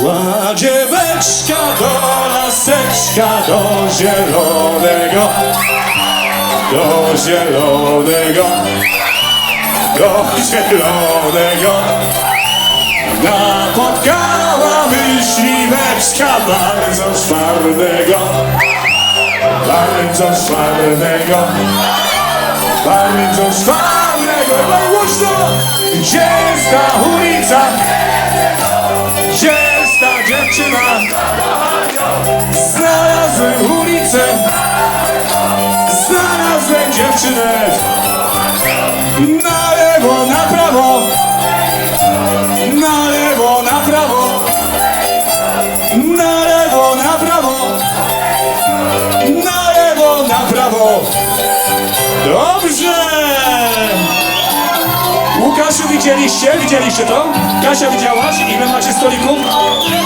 laseczka do laseczka do zielonego, do zielonego, do zielonego. Napotkała myśliweczka bardzo szmarnego, bardzo szmarnego, bardzo szmarnego. No głośno! Gdzie jest ta ulica? Dziewczyna? Znalazłem ulicę, znalazłem dziewczynę. Na lewo, na prawo, Łukaszu, widzieliście? Widzieliście to? Kasia, widziałaś? Ile macie stolików?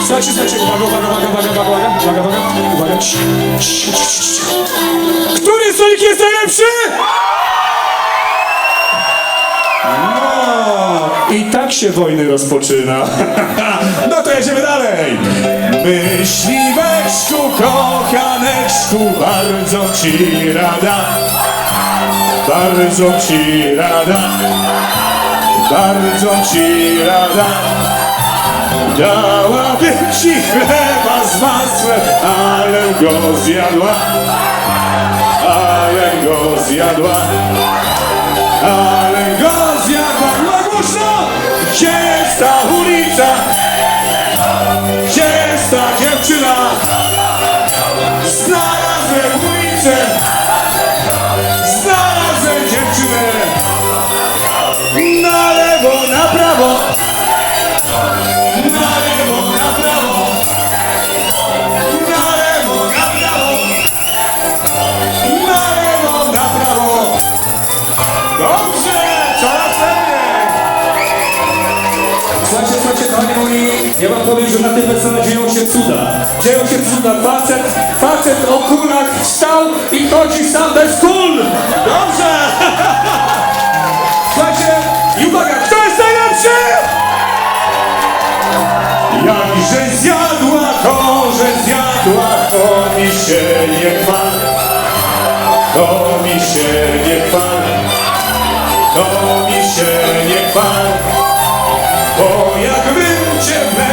Słuchajcie, słuchajcie, uwaga, uwaga, uwaga, uwaga, uwaga, uwaga, uwaga, uwaga, uwaga. Który stolik jest najlepszy? No, i tak się wojny rozpoczyna. No to jedziemy dalej. Myśliweczku, kochaneczku, bardzo ci rada. Bardzo ci rada. Bardzo ci rada. Dałaby ci chleba z masłem, ale go zjadła. Ale go zjadła. Ale go zjadła. Głośno! Gdzie jest ta ulica? Że na tym weselu dzieją się cuda. Dzieją się cuda. Facet, facet o kulach wstał i chodzi sam bez kul. Dobrze. Słuchajcie, i uwaga, kto jest najlepszy? Jakże zjadła to, że zjadła, to mi się nie chwal. To mi się nie chwal. To mi się nie chwal. Bo cię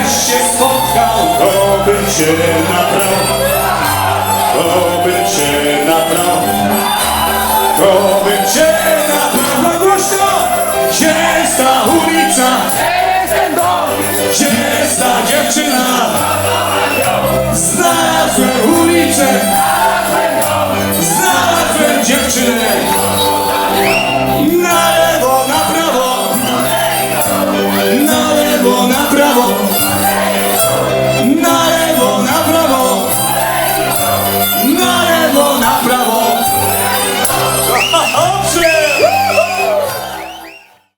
wreszcie spotkał, to bym się nabrał, to bym się nabrał, to bym się nabrał. No głośno! Gdzie jest ta ulica? Gdzie jest ta dziewczyna? Znalazłem ulicę, znalazłem dziewczynę. Na lewo, na prawo, na lewo, na prawo.